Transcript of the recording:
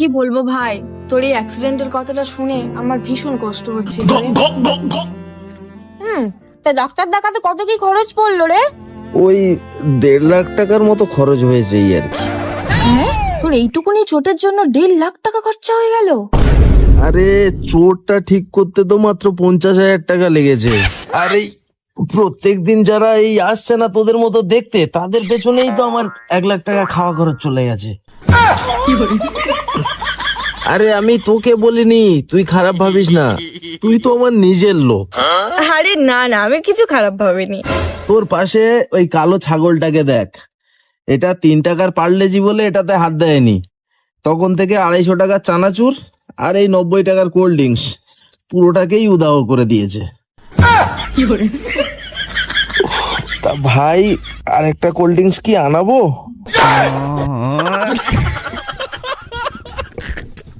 কি বলব ভাই? তোর এই অ্যাক্সিডেন্টের কথাটা শুনে আমার ভীষণ কষ্ট হচ্ছে। হুম তা ডাক্তার দেখাতে কত কি খরচ পড়ল রে? ওই দেড় লাখ টাকার মতো খরচ হয়েছে এই আর কি। হ্যাঁ? তোর এইটুকুনি চোটের জন্য দেড় লাখ টাকা খরচা হয়ে গেল? আরে চোটটা ঠিক করতে তো মাত্র পঞ্চাশ হাজার টাকা লেগেছে। আর এই প্রত্যেক দিন যারা এই আসছে না তোদের মতো দেখতে তাদের পেছনেই তো আমার এক লাখ টাকা খাওয়া খরচ চলে গেছে। আরে আমি তোকে বলিনি তুই খারাপ ভাবিস না। তুই তো আমার নিজের লোক। আরে না না আমি কিছু খারাপ ভাবিনি। তোর পাশে ওই কালো ছাগলটাকে দেখ। এটা তিন টাকার পার্লেজি বলে এটাতে হাত দেয়নি। তখন থেকে আড়াইশো টাকার চানাচুর আর এই নব্বই টাকার কোল্ড ড্রিঙ্কস পুরোটাকেই উদাহ করে দিয়েছে। তা ভাই আর একটা কোল্ড ড্রিঙ্কস কি আনাবো?